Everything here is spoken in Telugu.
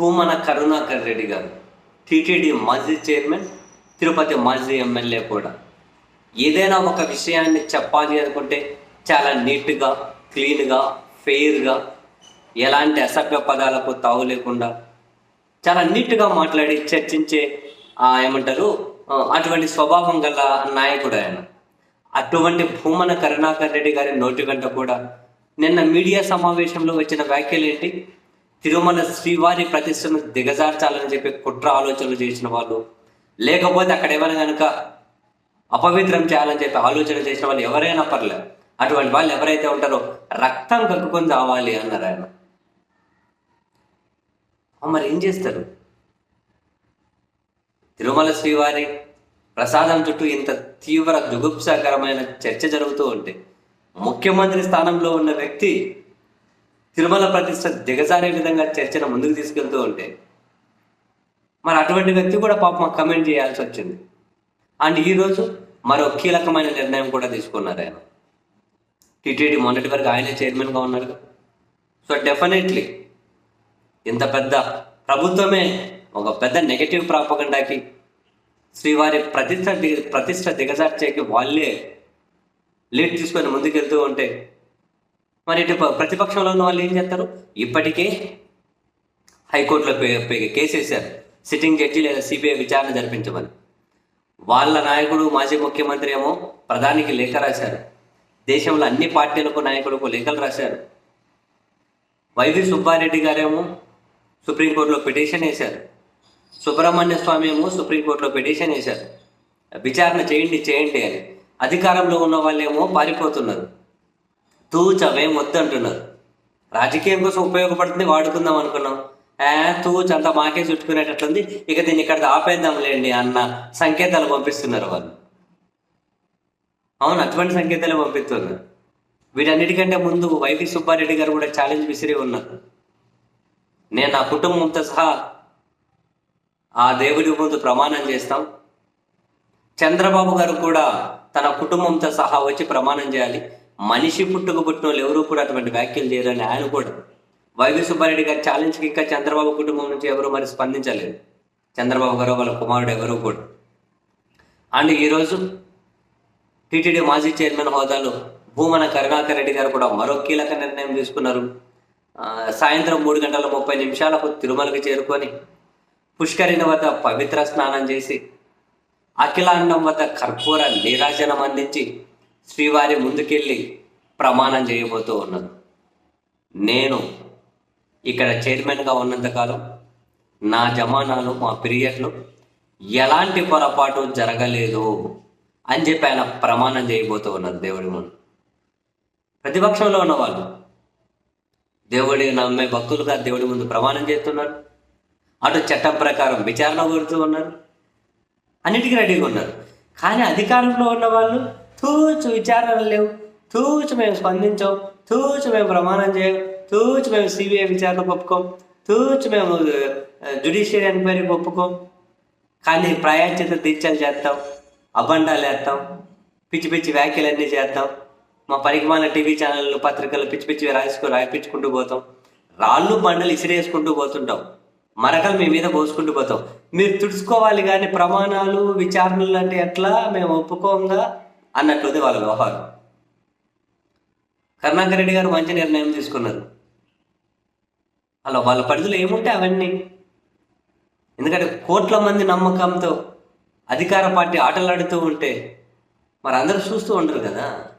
భూమన కరుణాకర్ రెడ్డి గారు టీటీడీ మాజీ చైర్మన్ తిరుపతి మాజీ ఎమ్మెల్యే కూడా. ఏదైనా ఒక విషయాన్ని చెప్పాలి అనుకుంటే చాలా నీట్గా క్లీన్గా ఫెయిర్గా ఎలాంటి అసభ్య పదాలకు తావు లేకుండా చాలా నీట్గా మాట్లాడి చర్చించే ఏమంటారు అటువంటి స్వభావం గల నాయకుడు ఆయన. అటువంటి భూమన కరుణాకర్ రెడ్డి గారి నోటి వెంట కూడా నిన్న మీడియా సమావేశంలో వచ్చిన వ్యాఖ్యలు ఏంటి తిరుమల శ్రీవారి ప్రతిష్టను దిగజార్చాలని చెప్పి కుట్ర ఆలోచనలు చేసిన వాళ్ళు లేకపోతే అక్కడ ఏమైనా కనుక అపవిత్రం చేయాలని చెప్పి ఆలోచన చేసిన వాళ్ళు ఎవరైనా పర్లేదు అటువంటి వాళ్ళు ఎవరైతే ఉంటారో రక్తం కక్కుకొని తావాలి అన్నారు ఆయన. మరి ఏం చేస్తారు? తిరుమల శ్రీవారి ప్రసాదం చుట్టూ ఇంత తీవ్ర దుగుప్సకరమైన చర్చ జరుగుతూ ఉంటే ముఖ్యమంత్రి స్థానంలో ఉన్న వ్యక్తి తిరుమల ప్రతిష్ట దిగజారే విధంగా చర్చను ముందుకు తీసుకెళ్తూ ఉంటే మరి అటువంటి వ్యక్తి కూడా పాపం కమెంట్ చేయాల్సి వచ్చింది. అండ్ ఈరోజు మరో కీలకమైన నిర్ణయం కూడా తీసుకున్నారు ఆయన. టీటీడీ మొన్నటి వరకు ఆయనే చైర్మన్గా ఉన్నారు సో డెఫినెట్లీ ఇంత పెద్ద ప్రభుత్వమే ఒక పెద్ద నెగటివ్ ప్రాపగండాకి శ్రీవారి ప్రతిష్ట ప్రతిష్ట దిగజార్చేకి వాళ్ళే లీడ్ తీసుకొని ముందుకెళ్తూ ఉంటే మరి ఇటు ప్రతిపక్షంలో ఉన్న వాళ్ళు ఏం చేస్తారు? ఇప్పటికే హైకోర్టులో కేసు వేశారు. సిట్టింగ్ జడ్జి లేదా సిబిఐ విచారణ జరిపించమని. వాళ్ళ నాయకుడు మాజీ ముఖ్యమంత్రి ఏమో ప్రధానికి లేఖ రాశారు. దేశంలో అన్ని పార్టీలకు నాయకులకు లేఖలు రాశారు. వైవి సుబ్బారెడ్డి గారేమో సుప్రీంకోర్టులో పిటిషన్ వేశారు. సుబ్రహ్మణ్య స్వామి ఏమో సుప్రీంకోర్టులో పిటిషన్ వేశారు. విచారణ చేయండి చేయండి అని. అధికారంలో ఉన్న వాళ్ళేమో పారిపోతున్నారు. తూచవేం వద్దంటున్నారు రాజకీయం కోసం ఉపయోగపడుతుంది వాడుకుందాం అనుకున్నాం. ఏ తూచ్ అంతా మాకే చుట్టుకునేటట్లుంది. ఇక దీన్ని ఇక్కడ ఆపేద్దాంలేండి అన్న సంకేతాలు పంపిస్తున్నారు వాళ్ళు. అవును అటువంటి సంకేతాలు పంపిస్తున్నారు. వీటన్నిటికంటే ముందు వైవి సుబ్బారెడ్డి గారు కూడా ఛాలెంజ్ విసిరి ఉన్నారు. నేను నా కుటుంబంతో సహా ఆ దేవుడి ముందు ప్రమాణం చేస్తాం. చంద్రబాబు గారు కూడా తన కుటుంబంతో సహా వచ్చి ప్రమాణం చేయాలి. మనిషి పుట్టుకు పుట్టిన వాళ్ళు ఎవరు కూడా అటువంటి వ్యాఖ్యలు చేయాలని ఆయన కూడా వైవి సుబ్బారెడ్డి గారి ఛాలెంజ్కి ఇంకా చంద్రబాబు కుటుంబం నుంచి ఎవరు మరి స్పందించలేదు. చంద్రబాబు గారు వాళ్ళ కుమారుడు ఎవరు కూడా. అండ్ ఈరోజు టీటీడీ మాజీ చైర్మన్ హోదాలో భూమన కరుణాకర్ రెడ్డి గారు కూడా మరో కీలక నిర్ణయం తీసుకున్నారు. సాయంత్రం మూడు గంటల ముప్పై నిమిషాలకు తిరుమలకి చేరుకొని పుష్కరిణి వద్ద పవిత్ర స్నానం చేసి అఖిలాండం వద్ద కర్పూర నీరాజనం అందించి శ్రీవారి ముందుకెళ్ళి ప్రమాణం చేయబోతూ ఉన్నారు నేను ఇక్కడ చైర్మన్గా ఉన్నంతకాలం నా జమానాలు మా పీరియడ్లు ఎలాంటి పొరపాటు జరగలేదు అని చెప్పి ఆయన ప్రమాణం చేయబోతూ ఉన్నారు దేవుడి ముందు. ప్రతిపక్షంలో ఉన్నవాళ్ళు దేవుడి నమ్మే భక్తులుగా దేవుడి ముందు ప్రమాణం చేస్తున్నారు. అటు చట్టం ప్రకారం విచారణ కోరుతూ ఉన్నారు. అన్నిటికీ రెడీగా ఉన్నారు. కానీ అధికారంలో ఉన్న వాళ్ళు తూచు విచారణలు లేవు. తూచు మేము స్పందించాం. తూచు మేము ప్రమాణం చేయం. తూచు మేము సిబిఐ విచారణకు ఒప్పుకోం. తూచు మేము జుడిషియరీ ఎంక్వైరీకి ఒప్పుకోం. కానీ ప్రాయాచిత దీక్షలు చేస్తాం అబండాలు వేస్తాం పిచ్చి పిచ్చి వ్యాఖ్యలన్నీ చేస్తాం మా పరిగమాన టీవీ ఛానళ్ళు పత్రికలు పిచ్చి పిచ్చి రాసుకు రాయిపించుకుంటూ పోతాం. రాళ్ళు బండలు ఇసిరేసుకుంటూ పోతుంటాం. మరకలు మీ మీద పోసుకుంటూ పోతాం. మీరు తుడుచుకోవాలి కానీ ప్రమాణాలు విచారణలు అంటే ఎట్లా? మేము ఒప్పుకోంగా అన్నట్లుంది వాళ్ళ వ్యవహారం. కరుణాకర్ రెడ్డి గారు మంచి నిర్ణయం తీసుకున్నారు. అలా వాళ్ళ పరిధిలో ఏముంటే అవన్నీ? ఎందుకంటే కోట్ల మంది నమ్మకంతో అధికార పార్టీ ఆటలాడుతూ ఉంటే మరి అందరూ చూస్తూ ఉండరు కదా?